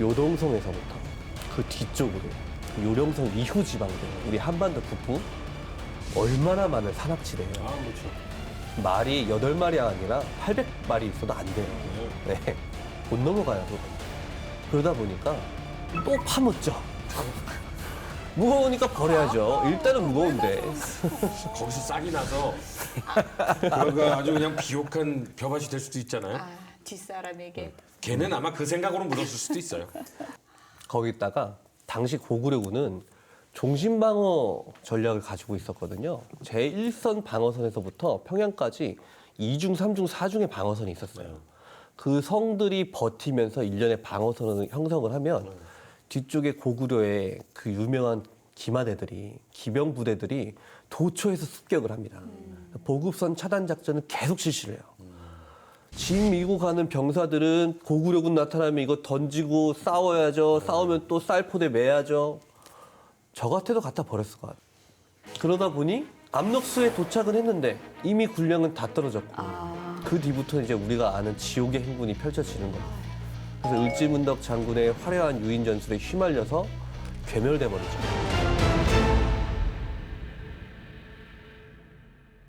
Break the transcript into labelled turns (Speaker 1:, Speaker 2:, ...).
Speaker 1: 요동성에서부터 그 뒤쪽으로 요령성 이후 지방들 우리 한반도 북부 얼마나 많은 산악지대예요.
Speaker 2: 아, 그렇죠.
Speaker 1: 말이 8마리가 아니라 800마리 있어도 안 돼요. 네. 못 넘어가요, 그거. 그러다 보니까 또 파묻죠. 무거우니까 버려야죠. 일단은 무거운데.
Speaker 2: 거기서 싹이 나서 그거가 아주 그냥 비옥한 벼밭이 될 수도 있잖아요.
Speaker 3: 아, 뒷사람에게
Speaker 2: 걔는 아마 그 생각으로 묻었을 수도 있어요.
Speaker 1: 거기다가 당시 고구려군은 종신방어 전략을 가지고 있었거든요. 제1선 방어선에서부터 평양까지 2중, 3중, 4중의 방어선이 있었어요. 그 성들이 버티면서 일련의 방어선을 형성을 하면 뒤쪽에 고구려의 그 유명한 기마대들이 기병 부대들이 도초에서 습격을 합니다. 보급선 차단 작전을 계속 실시를 해요. 짐 밀고 가는 병사들은 고구려군 나타나면 이거 던지고 싸워야죠. 싸우면 또 쌀포대 매야죠. 저 같아도 갖다 버렸을 것 같아요. 그러다 보니 압록수에 도착은 했는데 이미 군량은 다 떨어졌고 그 뒤부터 이제 우리가 아는 지옥의 행군이 펼쳐지는 겁니다. 그래서 을지문덕 장군의 화려한 유인 전술에 휘말려서 괴멸돼 버리죠.